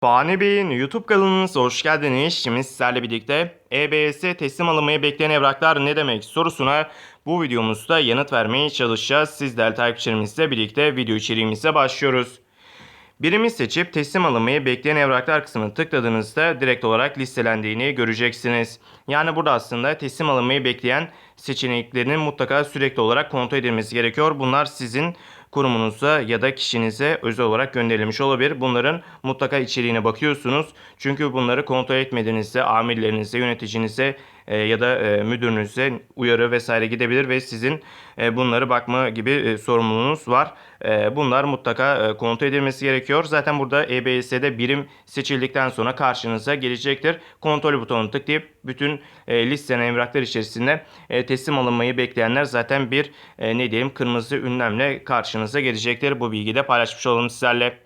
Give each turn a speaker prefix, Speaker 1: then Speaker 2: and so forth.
Speaker 1: Fani Bey'in YouTube kanalınıza hoş geldiniz. Şimdi sizlerle birlikte EBS teslim alınmayı bekleyen evraklar ne demek sorusuna bu videomuzda yanıt vermeye çalışacağız. Sizler takipçilerimizle birlikte video içeriğimize başlıyoruz. Birimi seçip teslim alınmayı bekleyen evraklar kısmını tıkladığınızda direkt olarak listelendiğini göreceksiniz. Yani burada aslında teslim alınmayı bekleyen seçeneklerinin mutlaka sürekli olarak kontrol edilmesi gerekiyor. Bunlar sizin kurumunuza ya da kişinize özel olarak gönderilmiş olabilir. Bunların mutlaka içeriğine bakıyorsunuz. Çünkü bunları kontrol etmediğinizde amirlerinize, yöneticinize e, ya da e, müdürünüze uyarı vesaire gidebilir ve sizin e, bunları bakma gibi e, sorumluluğunuz var. E, bunlar mutlaka e, kontrol edilmesi gerekiyor. Zaten burada EBS'de birim seçildikten sonra karşınıza gelecektir. Kontrol butonunu tıklayıp bütün e, listelen evraklar içerisinde e, teslim alınmayı bekleyenler zaten bir e, ne diyelim kırmızı ünlemle karşınıza gelecektir. Bu bilgiyi de paylaşmış olalım sizlerle.